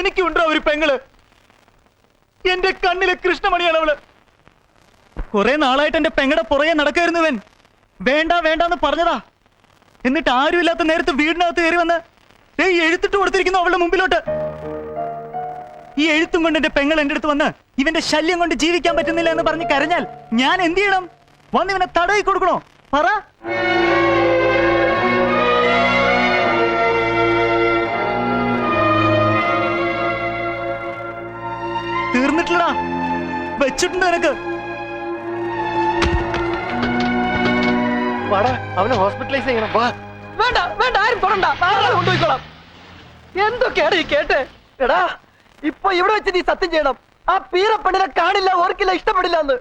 എനിക്കുണ്ടോ ഒരു പെങ്ങൾ? എന്റെ കണ്ണിലെ കൃഷ്ണമണിയാണ് അവൾ. കുറെ നാളായിട്ട് എന്റെ പെങ്ങടെ പുറകെ നടക്കായിരുന്നുവൻ വേണ്ട വേണ്ടാന്ന് പറഞ്ഞതാ. എന്നിട്ട് ആരുമില്ലാത്ത നേരത്ത് വീടിനകത്ത് കയറി വന്ന് ദേ എഴുത്തിട്ട് കൊടുത്തിരിക്കുന്നു അവളുടെ മുമ്പിലോട്ട്. ഈ എഴുത്തും കൊണ്ട് എന്റെ പെങ്ങൾ എന്റെ അടുത്ത് വന്ന് ഇവന്റെ ശല്യം കൊണ്ട് ജീവിക്കാൻ പറ്റുന്നില്ല എന്ന് പറഞ്ഞ് കരഞ്ഞാൽ ഞാൻ എന്ത് ചെയ്യണം? വന്ന് ഇവനെ തടയി കൊടുക്കണോ? പറ. തീർന്നിട്ടില്ലടാ. വെച്ചിട്ടുണ്ട് നിനക്ക്. വാടാ അവനെ ഹോസ്പിറ്റലൈസ് ചെയ്യണം. വാ. വേണ്ട വേണ്ട ആരും തൊടണ്ട. നാളെ കൊണ്ടുപോയിക്കോളാം? എന്തൊക്കെയാണ് ഈ കേട്ടെ? എടാ ഇപ്പൊ ഇവിടെ വെച്ച് നീ സത്യം ചെയ്യണം. ആ പീരപ്പെണ്ണിനെ കാണില്ല ഓർക്കില്ല ഇഷ്ടപ്പെടില്ല എന്ന്.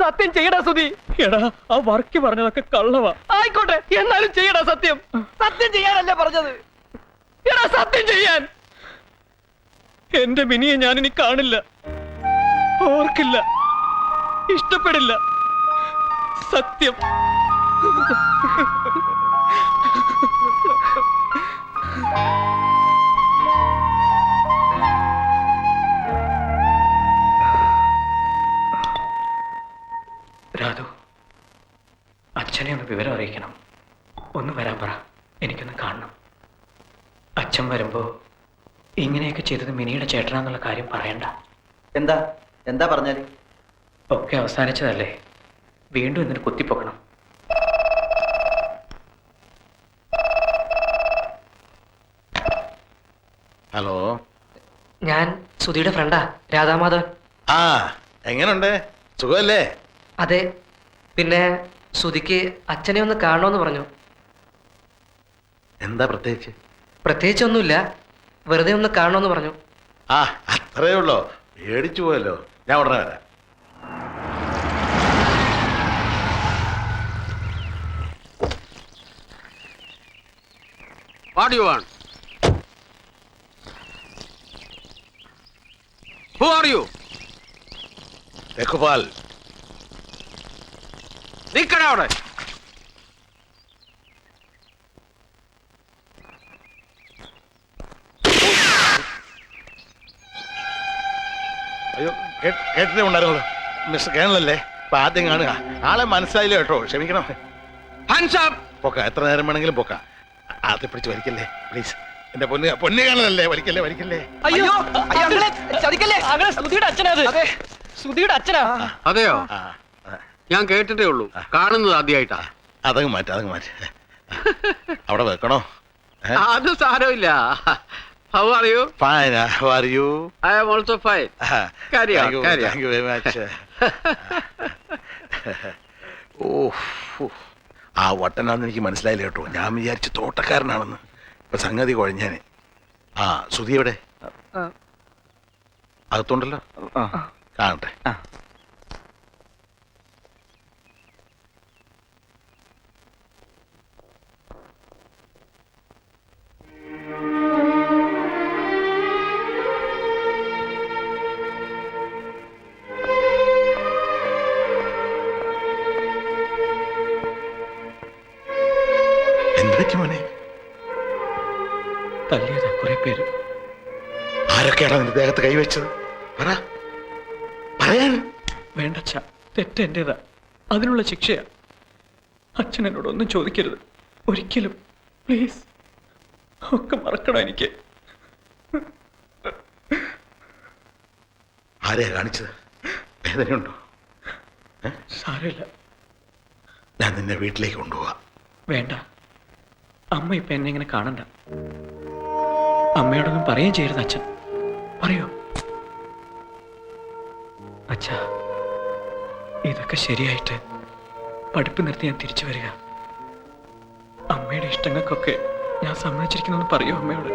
സത്യം ചെയ്യടാ സുധി. എടാ ആ വർക്ക് പറഞ്ഞതൊക്കെ കള്ളവാ. ആയിക്കോട്ടെ എന്നാലും ചെയ്യടാ സത്യം. സത്യം ചെയ്യാനല്ലേ പറഞ്ഞത്. എടാ സത്യം ചെയ്യാൻ. എന്റെ മിനിയെ ഞാനിനി കാണില്ല. ഓർക്കില്ല. ഇഷ്ടപ്പെടില്ല. സത്യം. രാധു അച്ഛനെ ഒന്ന് വിവരം അറിയിക്കണം. ഒന്ന് വരാൻ പറ. എനിക്കൊന്ന് കാണണം. അച്ഛൻ വരുമ്പോ ഇങ്ങനെയൊക്കെ ചെയ്തത് മിനിയുടെ ചേട്ടനാന്നുള്ള കാര്യം പറയണ്ട. എന്താ? എന്താ പറഞ്ഞാൽ? ഒക്കെ അവസാനിച്ചതല്ലേ? വീണ്ടും എന്നിട്ട് കുത്തിപ്പൊക്കണം. ഹലോ? ഞാൻ സുധിയുടെ ഫ്രണ്ടാ രാധാമാധവൻ. ആ എങ്ങനുണ്ട്? സുഖമല്ലേ അതെ പിന്നെ സുധിക്ക് അച്ഛനെ ഒന്ന് കാണണമെന്ന് പറഞ്ഞു. എന്താ പ്രത്യേകിച്ച്? പ്രത്യേകിച്ചൊന്നുമില്ല. വെറുതെ ഒന്ന് കാണണമെന്ന് പറഞ്ഞു. ആ അത്രേ ഉള്ളോ? പേടിച്ചു പോയല്ലോ. ഞാൻ ഉടനെ വരാം. What do you want? Who are you? Raghupal. നിക്കട അവിടെ അയ്യോ കേ- കേട്ടിട്ടേ ഉണ്ടായിരുന്നുള്ളൂ. മിസ്റ്റർ കേണലല്ലേ? അപ്പൊ ആദ്യം കാണുക. ആളെ മനസ്സിലായില്ല കേട്ടോ? ക്ഷമിക്കണം. പൊക്ക എത്ര നേരം വേണമെങ്കിലും പൊക്ക. ആദ്യം പിടിച്ച് വലിക്കല്ലേ പ്ലീസ്. എന്റെ പൊന്ന് പൊന്നു കാണലല്ലേ വലിക്കല്ലേ വലിക്കല്ലേ. അയ്യോ ശ്രുതിയുടെ അച്ഛനാ അത്. അതെ. സുധിയുടെ അച്ഛനാ. അതെയോ? ഞാൻ കേട്ടിട്ടേ ഉള്ളൂ. കാണുന്നത് ആദ്യമായിട്ടാ അതങ്ങ് മാറ്റ അതങ്ങ് മാറ്റ. അവിടെ വെക്കണോ? അത് സാരമില്ല. How are you fine are you I am also fine Carry on, carry on. Thank you very much oh ആ വട്ടനാന്ന് എനിക്ക് മനസ്സിലായില്ല കേട്ടോ. ഞാൻ വിചാരിച്ചു തോട്ടക്കാരനാണെന്ന്. ഇപ്പൊ സംഗതി കുഴഞ്ഞാന്. ആ സുധി എവിടെ? അകത്തുണ്ടല്ലോ? കാണട്ടെ. ദേഹത്ത് കൈവച്ചത്. പറ. പറയാൻ. വേണ്ടച്ച തെറ്റ് എന്റേതാ. അതിനുള്ള ശിക്ഷയാ. അച്ഛൻ ഒന്നും ചോദിക്കരുത്. ഒരിക്കലും പ്ലീസ് ഒക്കെ മറക്കണം എനിക്ക്? ആരെയാ കാണിച്ചത്? വേദനയുണ്ടോ? സാരമില്ല. ഞാൻ നിന്നെ വീട്ടിലേക്ക് കൊണ്ടുപോവാ. വേണ്ട. അമ്മ ഇപ്പൊ എന്നെ ഇങ്ങനെ കാണണ്ട. അമ്മയോടൊന്നും പറയുകയും ചെയ്യരുത് അച്ഛൻ. പറയോ. അച്ഛാ ഇതൊക്കെ ശരിയായിട്ട് പഠിപ്പ് നിർത്തി ഞാൻ തിരിച്ചു വരിക. അമ്മയുടെ ഇഷ്ടങ്ങൾക്കൊക്കെ ഞാൻ സമ്മതിച്ചിരിക്കുന്നു പറയൂ അമ്മയോട്.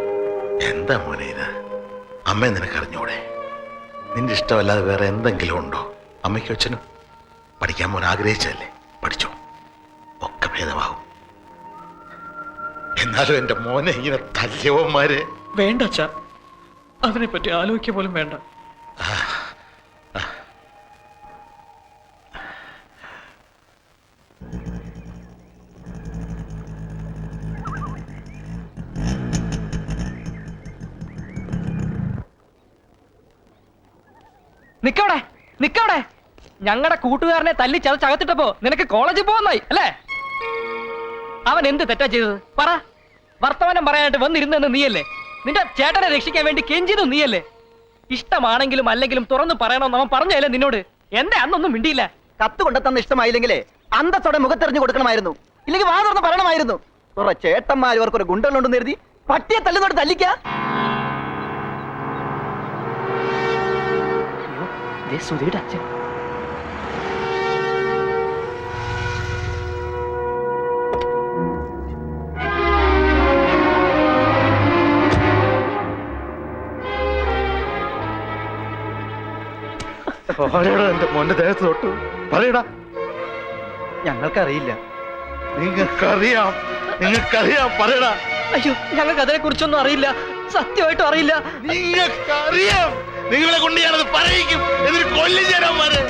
എന്താ മോനെ ഇത്? അമ്മ നിനക്ക് അറിഞ്ഞൂടെ? നിന്റെ ഇഷ്ടമല്ലാതെ വേറെ എന്തെങ്കിലും ഉണ്ടോ? അമ്മയ്ക്കും അച്ഛനും പഠിക്കാൻ മോൻ ആഗ്രഹിച്ചതല്ലേ? പഠിച്ചോ. ഒക്കെ ഭേദമാകും. എന്നാലും എന്റെ മോനെ ഇങ്ങനെ തല്യവന്മാരെ വേണ്ട അച്ഛാ. അതിനെപ്പറ്റി ആലോചിക്കുക പോലും വേണ്ട. നിക്കവിടെ നിക്കവിടെ. ഞങ്ങളുടെ കൂട്ടുകാരനെ തല്ലി ചതച്ചകത്തിട്ടപ്പോ നിനക്ക് കോളേജിൽ പോകുന്നായി അല്ലേ? അവൻ എന്ത് തെറ്റാ ചെയ്തത്? പറ. വർത്തമാനം പറയാനായിട്ട് വന്നിരുന്നെന്ന് നീയല്ലേ? നിന്റെ ചേട്ടനെ രക്ഷിക്കാൻ വേണ്ടി കെഞ്ചിതും നീയല്ലേ? ഇഷ്ടമാണെങ്കിലും അല്ലെങ്കിലും തുറന്നു പറയണമെന്ന് അവൻ പറഞ്ഞല്ലേ നിന്നോട്? എന്റെ അന്നൊന്നും മിണ്ടിയില്ല. കത്ത് കൊണ്ടെത്തന്ന ഇഷ്ടമായില്ലെങ്കിലേ അന്തത്തോടെ മുഖത്തെറിഞ്ഞു കൊടുക്കണമായിരുന്നു. ഇല്ലെങ്കിൽ വാ തുറന്ന് പറയണമായിരുന്നു. കുറെ ചേട്ടന്മാർ ഇവർക്കൊരു ഗുണ്ടലുണ്ടെന്ന് കരുതി പട്ടിയെ തല്ലുന്നോട് തല്ലിക്ക. സുധിയുടെ അച്ഛൻ. പറയടാ എന്റെ മോന്റെ ദേഹത്ത് തൊട്ടു. പറയടാ. ഞങ്ങൾക്കറിയില്ല. നിങ്ങൾക്കറിയാം. നിങ്ങൾക്കറിയാം. പറയടാ. അയ്യോ ഞങ്ങൾക്ക് അതിനെ കുറിച്ചൊന്നും അറിയില്ല. സത്യമായിട്ടും അറിയില്ല. നിങ്ങൾക്കറിയാം. നിങ്ങളെ കൊണ്ട് ഞാനത് പറയിക്കും. എന്നിട്ട് കൊല്ലും ചേരാന്മാരെ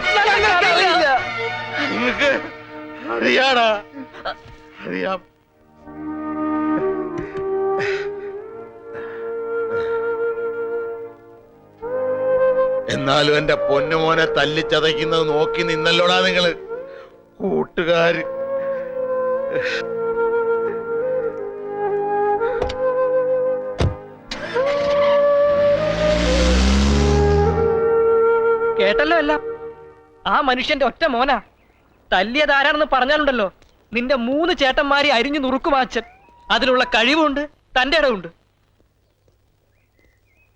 നിങ്ങൾക്ക് അറിയാടാ. അറിയാം. എന്നാലും എന്റെ പൊന്നുമോനെ തല്ലിച്ചതയ്ക്കുന്നത് നോക്കി നിന്നല്ലോടാ നിങ്ങൾ. കൂട്ടുകാര്. കേട്ടല്ലോ എല്ലാം. ആ മനുഷ്യന്റെ ഒറ്റ മോനാ. തല്ലിയതാരാണെന്ന് പറഞ്ഞാലുണ്ടല്ലോ. നിന്റെ മൂന്ന് ചേട്ടന്മാരെ അരിഞ്ഞു നുറുക്കുമാച്ചൻ അതിനുള്ള കഴിവുണ്ട് തന്റെ ഇടവുണ്ട്.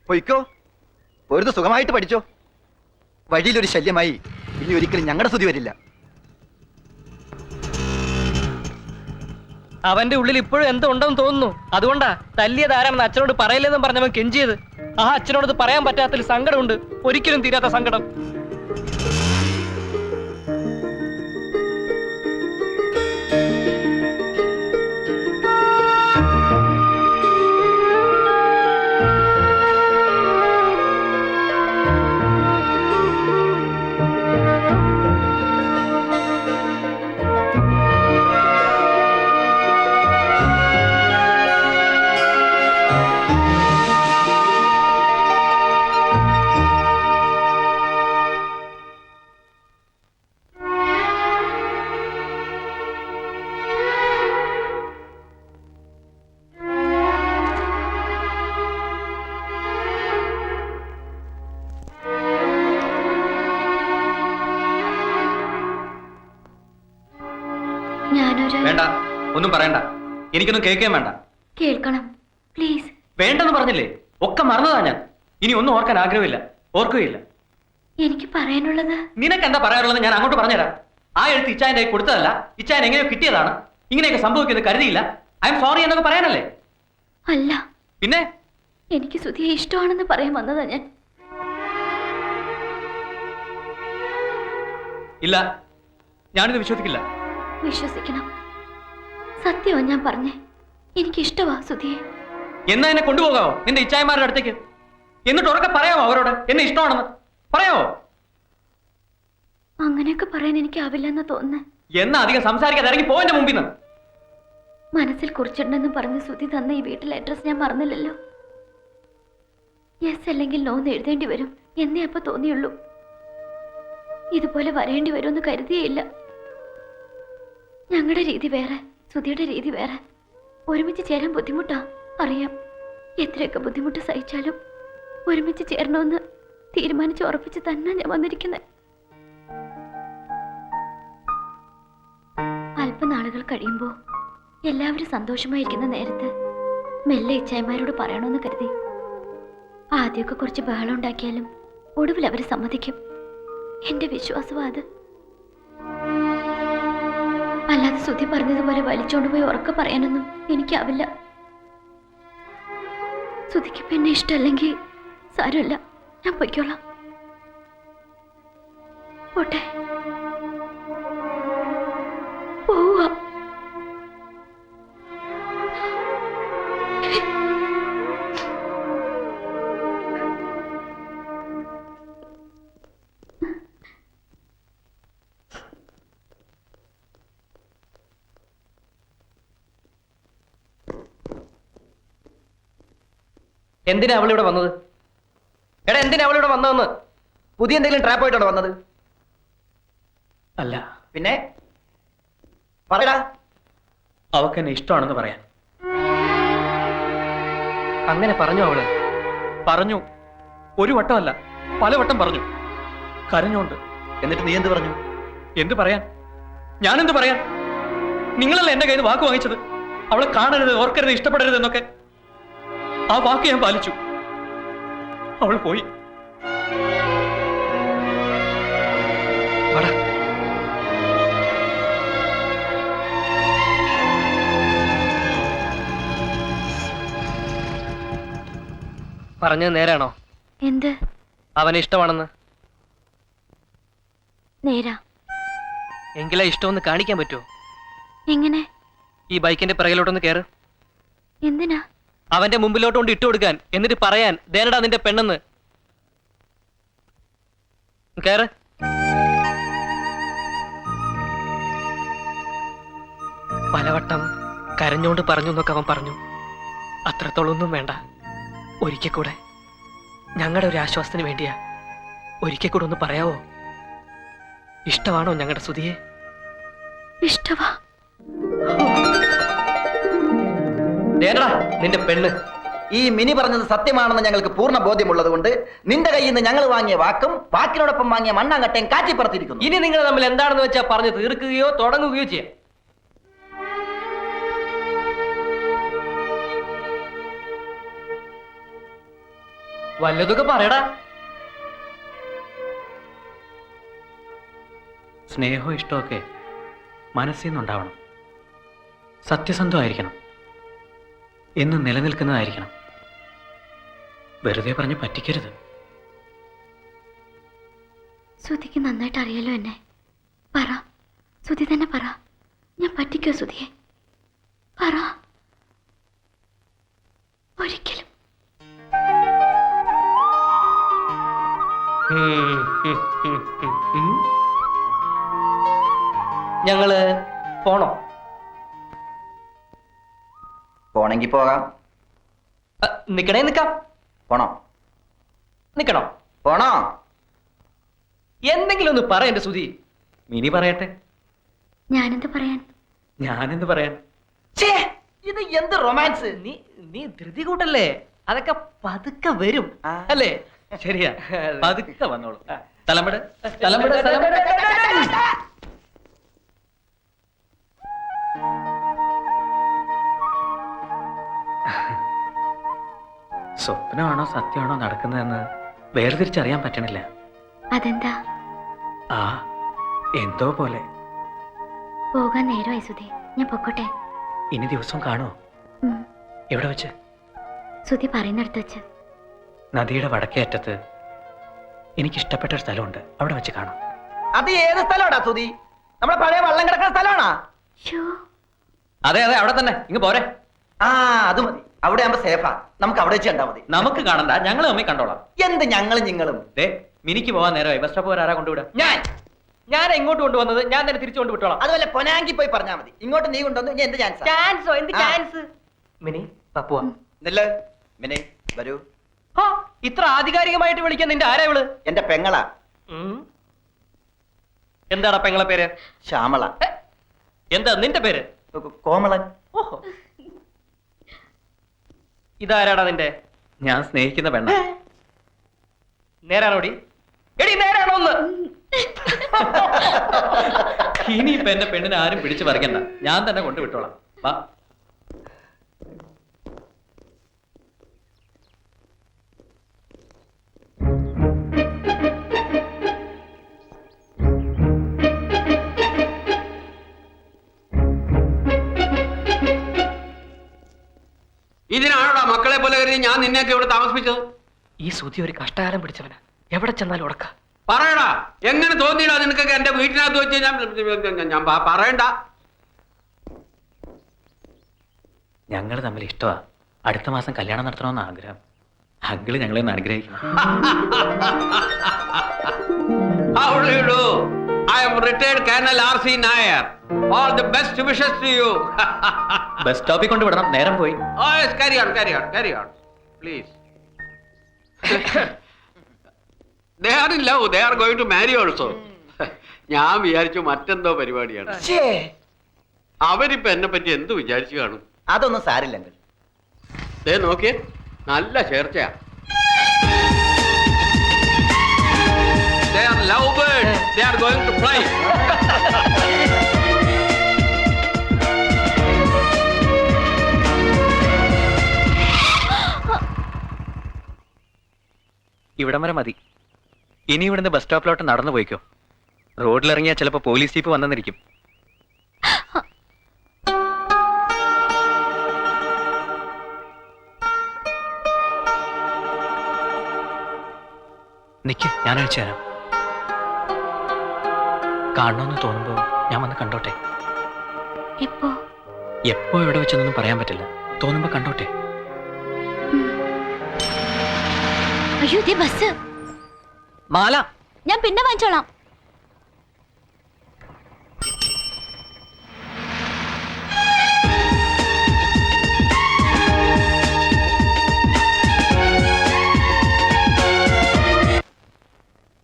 പൊയ്ക്കോ. ഒരു സുഖമായിട്ട് പഠിച്ചോ? വഴിയിലൊരു ശല്യമായി ഇനി ഒരിക്കലും ഞങ്ങളുടെ സ്തുതി വരില്ല. അവന്റെ ഉള്ളിൽ ഇപ്പോഴും എന്തോ ഉണ്ടെന്ന് തോന്നുന്നു. അതുകൊണ്ടാ തല്ലിയതാരാണെന്ന് അച്ഛനോട് പറയില്ലെന്നും പറഞ്ഞവൻ കെഞ്ചിയത്. ആ അച്ഛനോട് പറയാൻ പറ്റാത്തൊരു സങ്കടമുണ്ട്. ഒരിക്കലും തീരാത്ത സങ്കടം. വേണ്ട. ഒന്നും പറയണ്ട. എനിക്കൊന്നും കേൾക്കുകയും വേണ്ട. കേൾക്കണം. പ്ലീസ്. വേണ്ടെന്ന് പറഞ്ഞില്ലേ? ഒക്കെ മറന്നതാ ഞാൻ. ഇനി ഒന്നും ഓർക്കാൻ ആഗ്രഹമില്ല. ഓർക്കുകയില്ല. എനിക്ക് പറയാനുള്ളത്? നിനക്ക് എന്താ പറയാനുള്ളത് ഞാൻ അങ്ങോട്ട് പറഞ്ഞുതരാം. ആ എഴുത്ത് ഇച്ചായന്റെ കൊടുത്തതല്ല. ഇച്ചായൻ എങ്ങനെയോ കിട്ടിയതാണ്. ഇങ്ങനെയൊക്കെ സംഭവിക്കുന്നത് കരുതിയില്ല. ഐ എം സോറി എന്നൊക്കെ പറയാനല്ലേ? അല്ല. പിന്നെ? എനിക്ക് സുധിയെ ഇഷ്ടമാണെന്ന് പറയാൻ വന്നതാ ഞാൻ. ഇല്ല. ഞാനിത് വിശ്വസിക്കില്ല. വിശ്വസിക്കണം. സത്യമാ ഞാൻ പറഞ്ഞേ. എനിക്ക് ഇഷ്ടമാ സുധിയെ. എന്നാ എന്നെ കൊണ്ടുപോകാവോ? നിന്റെ ഇച്ചായന്മാരുടെ അടുത്തേക്ക്. എന്നിട്ട് ഉറക്കെ പറയാമോ അവരോട്? എന്നെ ഇഷ്ടമാണെന്ന്. പറയാമോ അങ്ങനെയൊക്കെ പറയാൻ എനിക്ക് ആവില്ലെന്ന് തോന്നുന്നു. എന്നാ അധികം സംസാരിക്കാതെ ഇറങ്ങി പോവന്റെ മുമ്പിൽ നിന്ന് മനസ്സിൽ കുറിച്ചിട്ടുണ്ടെന്ന് പറഞ്ഞ് സുധി തന്ന ഈ വീട്ടിലെ അഡ്രസ് ഞാൻ മറന്നില്ലല്ലോ. യെസ് അല്ലെങ്കിൽ നോന്ന് എഴുതേണ്ടി വരും. എന്നേ അപ്പൊ തോന്നിയുള്ളൂ. ഇതുപോലെ വരേണ്ടി വരുമെന്ന് കരുതിയേയില്ല ഞങ്ങളുടെ രീതി വേറെ. സുധിയുടെ രീതി വേറെ. ഒരുമിച്ച് ചേരാൻ ബുദ്ധിമുട്ടാ. അറിയാം. എത്രയൊക്കെ ബുദ്ധിമുട്ട് സഹിച്ചാലും ഒരുമിച്ച് ചേരണമെന്ന് തീരുമാനിച്ച് ഉറപ്പിച്ച് തന്നെ ഞാൻ വന്നിരിക്കുന്നത് അല്പനാളുകൾ കഴിയുമ്പോൾ എല്ലാവരും സന്തോഷമായിരിക്കുന്ന നേരത്ത് മെല്ലെ ഇച്ചായമാരോട് പറയണമെന്ന് കരുതി. ആദ്യമൊക്കെ കുറച്ച് ബഹളം ഉണ്ടാക്കിയാലും ഒടുവിൽ അവർ സമ്മതിക്കും. എന്റെ വിശ്വാസമാ ശ്രുതി പറഞ്ഞതുപോലെ വലിച്ചോണ്ട് പോയി ഉറക്കെ പറയാനൊന്നും എനിക്കാവില്ല. ശ്രുതിക്ക് പിന്നെ ഇഷ്ടമല്ലെങ്കിൽ സാരമില്ല. ഞാൻ പൊയ്ക്കോളാം. പോട്ടെ. എന്തിനാ അവളിവിടെ വന്നത്? എടാ എന്തിനാ അവളിവിടെ വന്നതെന്ന്? പുതിയ എന്തെങ്കിലും ട്രാപ്പ് ആയിട്ടാണോ വന്നത്? അല്ല. പിന്നെ? പറയടാ. അവക്ക് എന്നെ ഇഷ്ടമാണെന്ന് പറയാൻ. അങ്ങനെ പറഞ്ഞു അവൾ? പറഞ്ഞു. ഒരു വട്ടമല്ല പലവട്ടം പറഞ്ഞു. കരഞ്ഞോണ്ട്. എന്നിട്ട് നീ എന്ത് പറഞ്ഞു? എന്ത് പറയാൻ? ഞാനെന്ത് പറയാൻ? നിങ്ങളല്ല എന്റെ കയ്യിൽ നിന്ന് വാക്ക് വാങ്ങിച്ചത്? അവളെ കാണരുത് ഓർക്കരുത് ഇഷ്ടപ്പെടരുത് എന്നൊക്കെ. ആ വാക്ക് ഞാൻ പാലിച്ചു. അവൾ പോയി. പറഞ്ഞത് നേരാണോ? എന്ത്? അവനെ ഇഷ്ടമാണെന്ന്? നേരാ. എങ്കിലാ ഇഷ്ടമൊന്ന് കാണിക്കാൻ പറ്റുമോ എങ്ങനെ? ഈ ബൈക്കിന്റെ പിറകിലോട്ടൊന്ന് കയറ് എന്തിനാ? അവന്റെ മുമ്പിലോട്ട് കൊണ്ട് ഇട്ടുകൊടുക്കാൻ എന്നിട്ട് പറയാൻ ദേനടാ നിന്റെ പെണ്ണെന്ന്. കയറ് പലവട്ടം കരഞ്ഞോണ്ട് പറഞ്ഞു എന്നൊക്കെ അവൻ പറഞ്ഞു. അത്രത്തോളം ഒന്നും വേണ്ട. ഒരിക്കൽ കൂടെ. ഞങ്ങളുടെ ഒരു ആശ്വാസത്തിന് വേണ്ടിയാ. ഒരിക്കൽ കൂടെ ഒന്ന് പറയാവോ? ഇഷ്ടമാണോ ഞങ്ങളുടെ സുതിയെ ഇഷ്ടവാ. ദേനടാ നിന്റെ പെണ്ണ്. ഈ മിനി പറഞ്ഞത് സത്യമാണെന്ന് ഞങ്ങൾക്ക് പൂർണ ബോധ്യമുള്ളത് കൊണ്ട് നിന്റെ കയ്യിൽ നിന്ന് ഞങ്ങൾ വാങ്ങിയ വാക്കും വാക്കിനോടൊപ്പം വാങ്ങിയ മണ്ണാങ്കട്ടയും കാറ്റിപ്പുറത്തിരിക്കുന്നു ഇനി നിങ്ങൾ തമ്മിൽ എന്താണെന്ന് വെച്ചാൽ പറഞ്ഞു തീർക്കുകയോ തുടങ്ങുകയോ ചെയ്യാം. വല്ലതൊക്കെ പറയടാ. സ്നേഹവും ഇഷ്ടമൊക്കെ മനസ്സിൽ നിന്നുണ്ടാവണം. സത്യസന്ധമായിരിക്കണം. എന്നും നിലനിൽക്കുന്നതായിരിക്കണം വെറുതെ പറഞ്ഞ് പറ്റിക്കരുത് ശ്രുതിക്ക് നന്നായിട്ട് അറിയാലോ എന്നെ പറ ശ്രുതി തന്നെ പറ ഞാൻ പറ്റിക്കോ ശ്രുതിയെ പറ ഒരിക്കലും. ഞങ്ങൾ പോണോ പോണെങ്കി പോകാം നിക്കണേ നിക്കാം പോണോ നിക്കണോ പോണോ എന്തെങ്കിലും ഒന്ന് പറ എന്റെ സുധി മിനി പറയട്ടെ ഞാനെന്ത് പറയാൻ ഞാനെന്ത് പറയാൻ ഛേ, ഇത് എന്ത് റൊമാൻസ് നീ നീ ധൃതി കൂട്ടല്ലേ അതൊക്കെ പതുക്കെ വരും അല്ലേ ശരിയാ പതുക്കെ വന്നോളൂ തലമ്പട് തലമുട തലമുറ സ്വപ്നമാണോ സത്യമാണോ നടക്കുന്നതെന്ന് വേർതിരിച്ചറിയാൻ പറ്റണില്ല. അതെന്താ? ആ എന്തോ പോലെ. പോകാൻ നേരമായി സുധി. ഞാൻ പൊക്കോട്ടെ. ഇനി ദിവസം കാണോ? എവിടെ വെച്ച്? സുധി പറയുന്നിടത്ത് വെച്ച്. നദിയുടെ വടക്കേ അറ്റത്ത്. എനിക്കിഷ്ടപ്പെട്ട ഒരു സ്ഥലമുണ്ട്. അവിടെ വെച്ച് കാണാം. അത് ഏത് സ്ഥലമാടാ സുധി? നമ്മുടെ പഴയ വള്ളം കിടക്കുന്ന സ്ഥലമാണാ? അതെ അതെ അവിടെ തന്നെ. ഇങ്ങ് പോരെ. ആ അത് മതി. അവിടെ ആകുമ്പോ സേഫാ നമുക്ക് അവിടെ വെച്ച് കണ്ടാ മതി. നമുക്ക് കാണണ്ട. ഞങ്ങൾ തമ്മിൽ കണ്ടോളാം. എന്ത് ഞങ്ങളും നിങ്ങളും? ദേ മിനിക്ക് പോവാൻ നേരമായി. ബസ് സ്റ്റോപ്പ് വരെ ആരാ കൊണ്ടുവിടാ ഞാൻ. ഞാൻ എങ്ങോട്ട് കൊണ്ടുവന്നത്? ഞാൻ തന്നെ തിരിച്ചു കൊണ്ട് വിട്ടോളാം അതുപോലെ പൊനാങ്കി പോയി പറഞ്ഞാ മതി. ഇങ്ങോട്ട് നീ കൊണ്ടുവന്നു ഇനി എന്ത് ചാൻസ് ചാൻസോ എന്ത് ചാൻസ് മിനി പപ്പുവാ മിനെ വരൂ. ആ ഇത്ര ആധികാരികമായിട്ട് വിളിക്കാൻ നിന്റെ ആരാ ഇവൾ? എന്റെ പെങ്ങളാ. എന്താടാ പെങ്ങളെ പേര്? ശ്യാമള. എന്താ നിന്റെ പേര്? കോമളൻ. ഓഹോ. ഇതാരാടാ നിന്റെ? ഞാൻ സ്നേഹിക്കുന്ന പെണ്ണ. നേരാണോടി എടി? നേരാണോ ഒന്ന്? ഇപ്പൊ എന്റെ പെണ്ണിനെ ആരും പിടിച്ചു പറിക്കണ്ട. ഞാൻ തന്നെ കൊണ്ടുവിട്ടോളാം വാ. ഇതിനാണോടാ മക്കളെ പോലെ കരുതി ഞാൻ നിന്നെയൊക്കെ ഇവിടെ താമസിപ്പിച്ചത്? ഈ സുതി ഒരു കഷ്ടകാലം പിടിച്ചവന്. എവിടെ ചെന്നാലും ഉടക്ക പറയടാ എങ്ങനെ തോന്നിയിടാ നിനക്കൊക്കെ എന്റെ വീട്ടിനകത്ത് വെച്ച് ഞാൻ പറയണ്ട. ഞങ്ങൾ തമ്മിൽ ഇഷ്ടമാ അടുത്ത മാസം കല്യാണം നടത്തണമെന്ന് ആഗ്രഹം. അങ്കിൾ ഞങ്ങളെ ഒന്ന് അനുഗ്രഹിക്കണം. do? I am retired Colonel R.C. Nair. All the best wishes to you. Bus സ്റ്റോപ്പിൽ കൊണ്ട് വിടണം നേരം പോയി oh, yes, carry on, carry on, carry on. Please. They are in love they are going to marry also ഞാൻ വിചാരിച്ചു മറ്റെന്തോ പരിപാടിയാണ് അവരിപ്പോ എന്നെ പറ്റി എന്ത് വിചാരിച്ചു കാണും അതൊന്നും സാരില്ല സാരില്ലെങ്കിൽ ദേ നോക്കിയേ നല്ല ചേർച്ചയാ They are lovebirds. They are going to fly. ഇവിടം വരെ മതി. ഇനി ഇവിടുന്ന് ബസ് സ്റ്റോപ്പിലോട്ട് നടന്നു പോയിക്കോ. റോഡിലിറങ്ങിയാൽ ചിലപ്പോൾ പോലീസ് ജീപ്പ് വന്നെന്നിരിക്കും. നിക്ക് ഞാൻ അയച്ചു തരാം. കാണണമെന്ന് തോന്നുമ്പോൾ ഞാൻ വന്ന് കണ്ടോട്ടെ? എപ്പോ? എപ്പോ എവിടെ വെച്ചെന്നൊന്നും പറയാൻ പറ്റില്ല. തോന്നുമ്പോ കണ്ടോട്ടെ? അയ്യോ ദേ ബസ്. മാല. ഞാൻ പിന്നെ വാങ്ങിച്ചോളാം.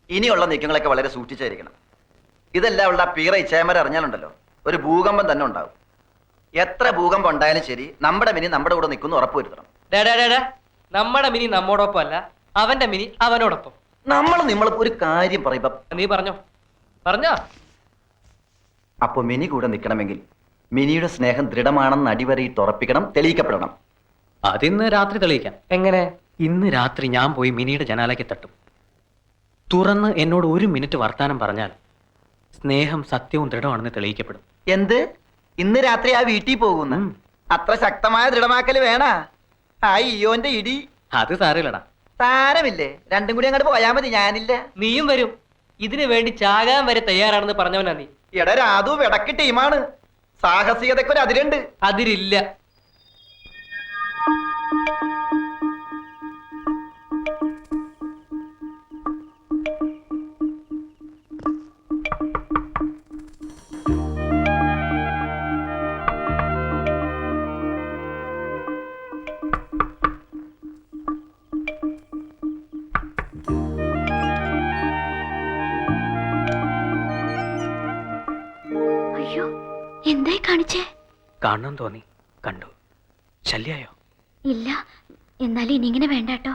ഇനിയുള്ള നീക്കങ്ങളൊക്കെ വളരെ സൂക്ഷിച്ചായിരിക്കണം. ഇതെല്ലാം ഉള്ള പീറ ഇച്ചേമര അറിഞ്ഞാലുണ്ടല്ലോ. ഒരു ഭൂകമ്പം തന്നെ ഉണ്ടാവും. എത്ര ഭൂകമ്പം ഉണ്ടായാലും ശരി നമ്മുടെ മിനി നമ്മുടെ കൂടെ നിൽക്കുന്നു ഉറപ്പുവരുത്തണം വരുത്തണം. Day, day, day. നമ്മുടെ മിനി നമ്മോടൊപ്പം അല്ല അവന്റെ മിനി അവനോടൊപ്പം. നമ്മൾ നമ്മൾ ഒരു കാര്യം പറയുമ്പോ നീ പറഞ്ഞോ. പറഞ്ഞോ. അപ്പൊ മിനി കൂടെ നിൽക്കണമെങ്കിൽ മിനിയുടെ സ്നേഹം ദൃഢമാണെന്ന് അടിവരയിട്ട് ഉറപ്പിക്കണം തെളിയിക്കപ്പെടണം. അതിന്ന് രാത്രി തെളിയിക്കാം. എങ്ങനെ? ഇന്ന് രാത്രി ഞാൻ പോയി മിനിയുടെ ജനാലയ്ക്ക് തട്ടും. തുറന്ന് എന്നോട് ഒരു മിനിറ്റ് വർത്താനം പറഞ്ഞാൽ സ്നേഹം സത്യവും ദൃഢമാണെന്ന് തെളിയിക്കപ്പെടും. എന്ത്? ഇന്ന് രാത്രി ആ വീട്ടിൽ പോകുന്നു. അത്ര ശക്തമായ ദൃഢമാക്കൽ വേണ? ആ ഇയോന്റെ ഇടി. അത് സാരമില്ലടാ. താരമില്ലേ രണ്ടും കൂടി അങ്ങോട്ട് പോയാ മതി ഞാനില്ല. നീയും വരും. ഇതിനു വേണ്ടി ചാകാൻ വരെ തയ്യാറാണെന്ന് പറഞ്ഞവനാ നീ. എടാ രാതു വിടക്ക് ടീമാണ്. സാഹസികതക്കൊരു അതിരുണ്ട്. അതിരില്ല. കാണിച്ചേ? കാണണം തോന്നി. കണ്ടു. ശല്യായോ? ഇല്ല. എന്നാലും ഇനി ഇങ്ങനെ വേണ്ട കേട്ടോ.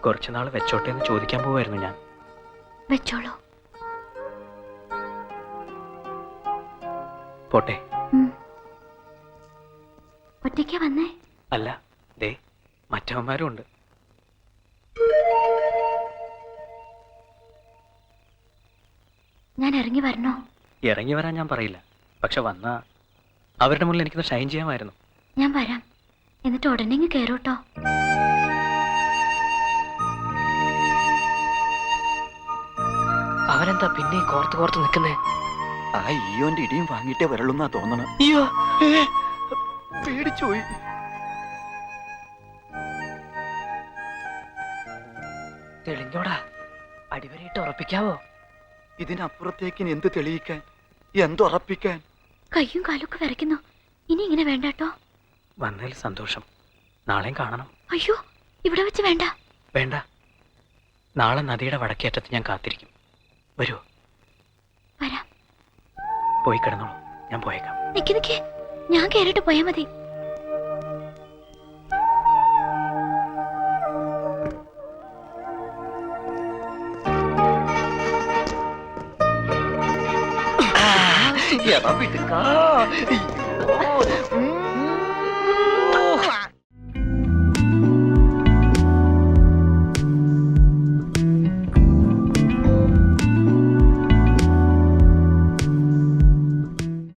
കുറച്ചുനാൾ വെച്ചോട്ടെ എന്ന് ചോദിക്കാൻ പോവായിരുന്നു ഞാൻ. വെച്ചോളൂ. പോട്ടെ. ഒറ്റയ്ക്കാ വന്നേ? അല്ല ദേ മറ്റവന്മാരും ഉണ്ട്. ഞാൻ ഇറങ്ങി വരണോ? ഇറങ്ങി വരാൻ ഞാൻ പറയില്ല. പക്ഷെ വന്ന അവരുടെ മുന്നിൽ എനിക്കൊന്ന് ഷൈൻ ചെയ്യാമായിരുന്നു. ഞാൻ വരാം. എന്നിട്ട് ഉടനെ ഇങ്ങ് കേറൂട്ടോ. അവനെന്താ പിന്നെ കോർത്ത് കോർത്ത് നിൽക്കുന്നേ? ആ ഇയോന്റെ ഇടിയും വാങ്ങിയിട്ടേ വരളുന്നാ തോന്നണം. അയ്യോ. പേടിച്ചുപോയി. തെളിഞ്ഞോടാ. അടിവരയിട്ട് ഉറപ്പിക്കാവോ? ഇതിനപ്പുറത്തേക്ക് ഇനി എന്ത് തെളിയിക്കാൻ? എന്തുറപ്പിക്കാൻ? കയ്യും കാലൊക്കെ വരയ്ക്കുന്നു ഇനി ഇങ്ങനെ വേണ്ട കേട്ടോ വന്നതിൽ സന്തോഷം. നാളെയും കാണണം. അയ്യോ ഇവിടെ വെച്ച് വേണ്ട. വേണ്ട. നാളെ നദിയുടെ വടക്കേറ്റത്ത് ഞാൻ കാത്തിരിക്കും. വരൂ. വരാം. പോയി കിടന്നോളൂ. ഞാൻ പോയേക്കാം. നിക്ക് നിക്ക്. ഞാൻ കേറിട്ട് പോയാൽ മതി. എടാ വിടുക്കാ. അയ്യോ. ഉം.